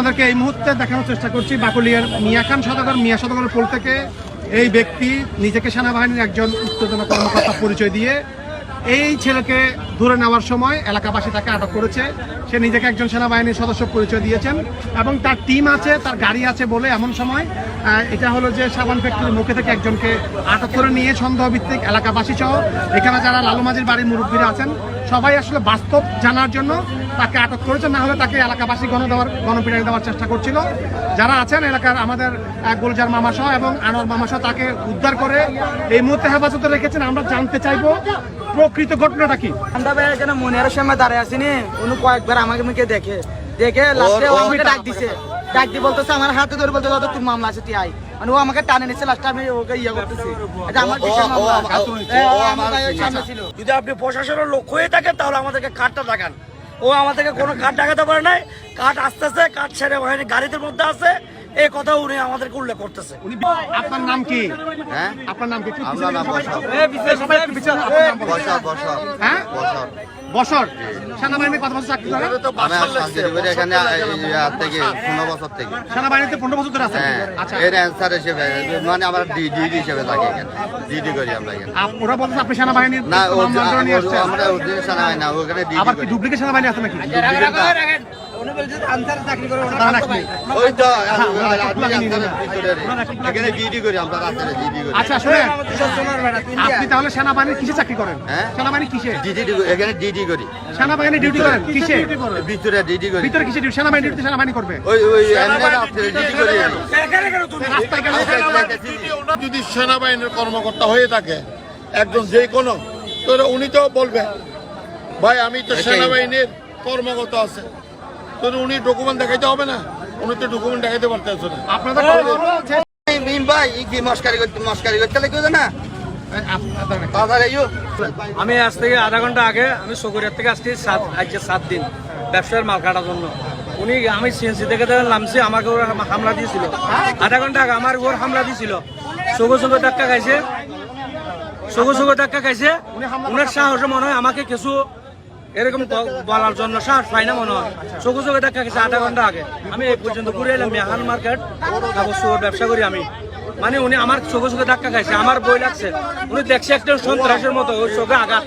আপনাদেরকে এই মুহূর্তে দেখানোর চেষ্টা করছি বাকুলিয়ার মিয়া খান সদাগর। মিয়া সদাগরের পোল থেকে এই ব্যক্তি নিজেকে সেনাবাহিনীর একজন উত্তেজনা কর্মকর্তা পরিচয় দিয়ে এই ছেলেকে ধরে নেওয়ার সময় এলাকাবাসী তাকে আটক করেছে। সে নিজেকে একজন সেনাবাহিনীর সদস্য পরিচয় দিয়েছেন এবং তার টিম আছে, তার গাড়ি আছে বলে এমন সময় এটা হলো যে সাবান ফ্যাক্টরির মুখে থেকে একজনকে আটক করে নিয়ে সন্দেহ ভিত্তিক এলাকাবাসী সহ এখানে যারা লালুমাজির বাড়ির মুরব্বীরা আছেন, সবাই আসলে বাস্তব জানার জন্য তাকে আটক করেছে। না হলে তাকে এলাকাবাসী গণ দেওয়ার গণপিটাই দেওয়ার চেষ্টা করছিল। যারা আছেন এলাকার আমাদের গোলজার গুলজার মামা সহ এবং আনোয়ার মামা সহ তাকে উদ্ধার করে এই মুহূর্তে হেফাজতে রেখেছেন। আমরা জানতে চাইব প্রকৃত ঘটনাটা কি? আমরা ভাই এখানে মনের সময় দাঁড়ায় আসিনি উনি কয়েকবার আমাকে মুখে দেখে দেখে লাস্টে ও আমাকে ডাক দিছে। ডাক দিয়ে বলতেছে আমার হাতে ধরে বলতে দাদা তোর মামলা আছে তুই আই মানে ও আমাকে টানে নিচ্ছে লাস্টে আমি ওকে ইয়ে করতেছি। এটা আমার বিশাল মামলা। ছিল। যদি আপনি প্রশাসনের লোক হয়ে থাকেন তাহলে আমাদেরকে কার্ডটা দেখান। ও আমাদেরকে কোনো কার্ড দেখাতে পারে নাই। কার্ড আসতেছে কার্ড ছেড়ে বাহিনী গাড়িদের মধ্যে আছে। এই কথা উনি আমাদেরকে উল্লেখ করতেছে। আপনার নাম কি? হ্যাঁ? আপনার নাম কি? আমার নাম বসর সবাই একটু পিছনে আপনার নাম বলুন। বসর বসর হ্যাঁ? বসর। বছর সেনাবাহিনীতে কত বছর চাকরি করেন আমি আর শান্তি করে এখানে থেকে পনেরো বছর থেকে। সেনাবাহিনীতে পনেরো বছর ধরে আছেন? আচ্ছা। এর অ্যান্সার হিসেবে মানে আমরা ডিডি হিসেবে থাকি এখানে। ডিডি করি আমরা এখানে। ওরা বলছে আপনি সেনাবাহিনীর না ও মামলা করে নিয়ে আসছেন। আমরা ওদের সাথে না ওখানে ডিডি আবার কি ডুপ্লিকেট সেনাবাহিনী আছে নাকি? আপনি। তাহলে কিসে চাকরি করেন? সেনাবাহিনী কিসে? এখানে ডিডি করি। সেনাবাহিনী ডিউটি করেন কিসে? ভিতরে ডিডি করি। ভিতরে কিসে ডিউটি সেনাবাহিনী ডিউটি সেনাবাহিনী করবে। ওই ওই ডিডি করি যদি সেনাবাহিনীর কর্মকর্তা হয়ে থাকে একজন যে কোনো তো উনি তো বলবে ভাই আমি তো সেনাবাহিনীর কর্মকর্তা আছে। তো উনি ডকুমেন্ট দেখাইতে হবে না। উনি তো ডকুমেন্ট দেখাইতে পারতেছে না। আপনাদের ভাই কি মস্কারি করতে মস্কারি করতে লাগবে না? আমি আজ থেকে আধা ঘণ্টা আগে আমি সকুরিয়ার থেকে আসছি সাত আজকে সাত দিন ব্যবসার মাল কাটার জন্য। উনি আমি সিএনসি থেকে নামছি আমাকে ওরা হামলা দিয়েছিল। আধা ঘণ্টা আগে আমার ওর হামলা দিয়েছিল। সগো সগো ধাক্কা খাইছে। সগো সগো ধাক্কা খাইছে। উনার সাহসে মনে হয় আমাকে কিছু এরকম বলার জন্য সাহস পাই না মনে হয়। চোখে চোখে দেখা গেছে আধা ঘণ্টা আগে। আমি এই পর্যন্ত ঘুরে এলাম মেহান মার্কেট অবশ্য ব্যবসা করি আমি। মানে উনি আমার চোখে চোখে ধাক্কা খাইছে, আমার বই লাগছে। উনি দেখছে একটা সন্ত্রাসের মতো ওই চোখে আঘাত।